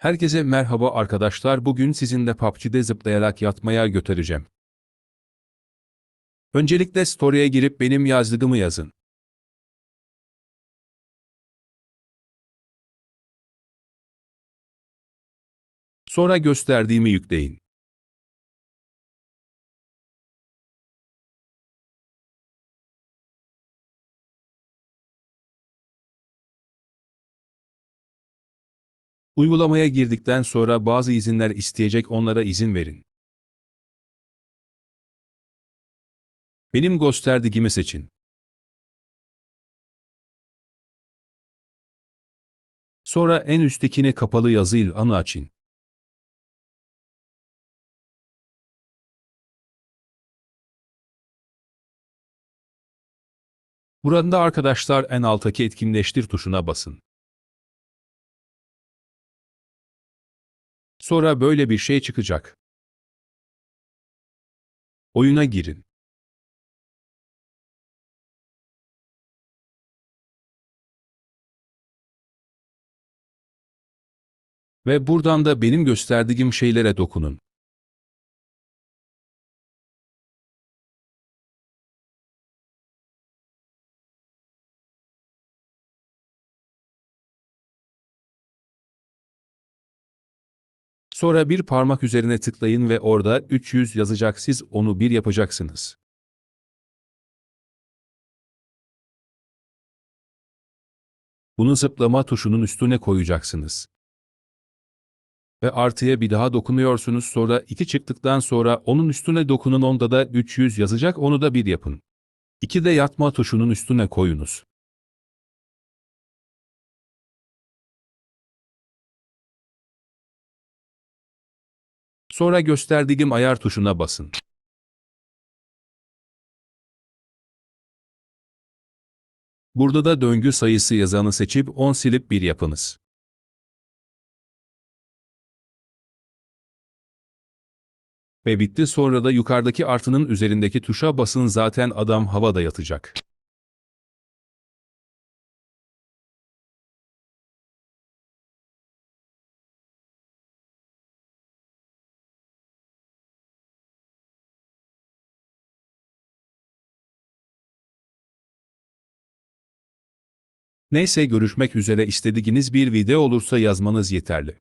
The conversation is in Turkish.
Herkese merhaba arkadaşlar. Bugün sizinle PUBG'de zıplayarak yatmaya götüreceğim. Öncelikle story'e girip benim yazdığımı yazın. Sonra gösterdiğimi yükleyin. Uygulamaya girdikten sonra bazı izinler isteyecek onlara izin verin. Benim gösterdiğimi seçin. Sonra en üsttekini kapalı yazıyla anı açın. Burada arkadaşlar en alttaki etkinleştir tuşuna basın. Sonra böyle bir şey çıkacak. Oyuna girin. Ve buradan da benim gösterdiğim şeylere dokunun. Sonra bir parmak üzerine tıklayın ve orada 300 yazacak siz onu bir yapacaksınız. Bunu zıplama tuşunun üstüne koyacaksınız. Ve artıya bir daha dokunuyorsunuz sonra 2 çıktıktan sonra onun üstüne dokunun onda da 300 yazacak onu da bir yapın. 2 de yatma tuşunun üstüne koyunuz. Sonra gösterdiğim ayar tuşuna basın. Burada da döngü sayısı yazanı seçip 10 silip 1 yapınız. Ve bitti sonra da yukarıdaki artının üzerindeki tuşa basın zaten adam havada yatacak. Neyse görüşmek üzere istediğiniz bir video olursa yazmanız yeterli.